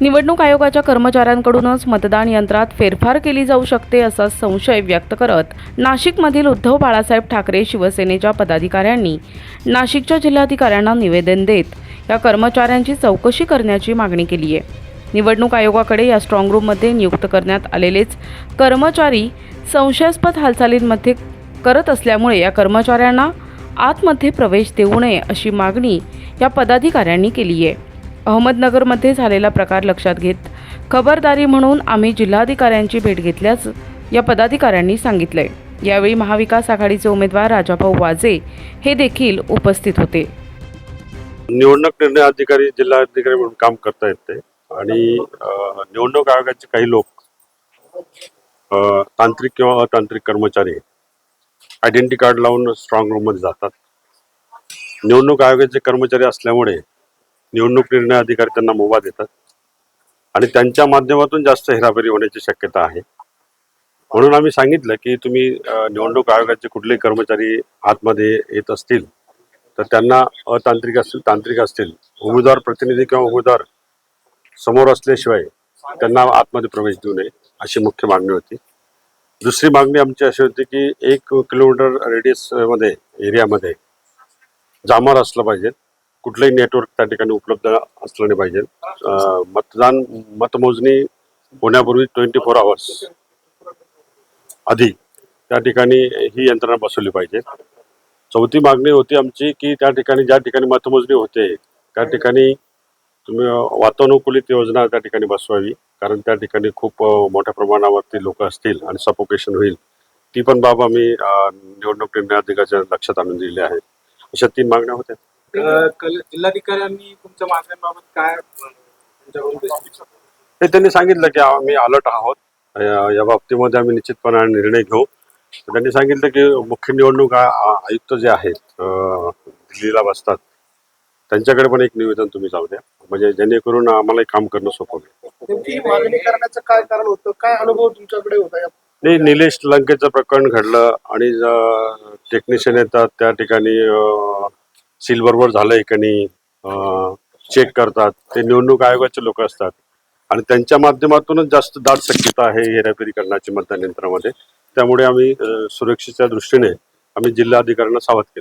निवडणूक आयोगाच्या कर्मचाऱ्यांकडूनच मतदान यंत्रात फेरफार केली जाऊ शकते असा संशय व्यक्त करत नाशिकमधील उद्धव बाळासाहेब ठाकरे शिवसेनेच्या पदाधिकाऱ्यांनी नाशिकच्या जिल्हाधिकाऱ्यांना निवेदन देत या कर्मचाऱ्यांची चौकशी करण्याची मागणी केली आहे. निवडणूक आयोगाकडे या स्ट्रॉंग रूममध्ये नियुक्त करण्यात आलेलेच कर्मचारी संशयास्पद हालचालींमध्ये करत असल्यामुळे या कर्मचाऱ्यांना आतमध्ये प्रवेश देऊ नये अशी मागणी या पदाधिकाऱ्यांनी केली आहे. अहमदनगरमध्ये झालेला प्रकार लक्षात घेत खबरदारी म्हणून आम्ही जिल्हाधिकाऱ्यांची भेट घेतल्याचं या पदाधिकाऱ्यांनी सांगितलंय. यावेळी महाविकास आघाडीचे उमेदवार राजाभाऊ वाजे हे देखील उपस्थित होते. निवडणूक निर्णय अधिकारी जिल्हाधिकारी म्हणून काम करता येते आणि निवडणूक आयोगाचे काही लोक तांत्रिक किंवा अतांत्रिक कर्मचारी आयडेंटिटी कार्ड लावून स्ट्रॉंग रूममध्ये जातात. निवडणूक आयोगाचे कर्मचारी असल्यामुळे निवडणूक निर्णय अधिकारी त्यांना मुभा देतात. आणि त्यांच्या माध्यमातून जास्त हेराफेरी होण्याची शक्यता आहे. म्हणून आम्ही सांगितलं की तुम्ही निवडणूक आयोगाचे कुठलेही कर्मचारी आतमध्ये येत असतील तर त्यांना अतांत्रिक असतील तांत्रिक असतील उमेदवार प्रतिनिधी किंवा उमेदवार समोर असल्याशिवाय त्यांना आतमध्ये प्रवेश देऊ नये अशी मुख्य मागणी होती. दुसरी मागणी आमची अशी होती की एक किलोमीटर रेडियसमध्ये एरियामध्ये जामर असलं पाहिजे. कुठलंही नेटवर्क त्या ठिकाणी उपलब्ध असलं नाही पाहिजे. मतदान मतमोजणी होण्यापूर्वी ट्वेंटी फोर आवर्स आधी त्या ठिकाणी ही यंत्रणा बसवली पाहिजे. चौथी मागणी होती आमची की त्या ठिकाणी ज्या ठिकाणी मतमोजणी होते त्या ठिकाणी तुम्ही वातानुकूलित योजना त्या ठिकाणी बसवावी कारण त्या ठिकाणी खूप मोठ्या प्रमाणावरती लोक असतील आणि सपोकेशन होईल. ती पण बाब आम्ही निवडणूक निर्णय अधिकाऱ्याच्या लक्षात आणून दिली आहे. अशा तीन मागण्या होत्या. कल- जिल्हाधिकाऱ्यांनी तुमच्या मागण्यांबाबत काय? ते त्यांनी सांगितलं की आम्ही अलर्ट आहोत. या- या बाबतीमध्ये आम्ही निश्चितपणे निर्णय घेऊ. तर त्यांनी सांगितलं की मुख्य निवडणूक आ- आ- आयुक्त जे आहेत अं, दिल्लीला बसतात. त्यांच्याकडे पण एक निवेदन तुम्ही जाऊ द्या. म्हणजे जेणेकरून आम्हाला काम करणं सोपं होईल. नेमकी ही मागणी करण्याचं काय कारण होतं? काय अनुभव तुमच्याकडे होता या नाही निलेश लंकेचं प्रकरण घडलं आणि टेक्निशियन येतात त्या ठिकाणी बरोबर झालंय का नाही चेक करतात. ते निवडणूक आयोगाचे लोक असतात. आणि त्यांच्या माध्यमातूनच जास्त दाट शक्यता आहे हेराफेरी करण्याची मतदान यंत्रामध्ये. त्यामुळे आम्ही सुरक्षेच्या दृष्टीने आम्ही जिल्हाधिकाऱ्यांना सावध केलं.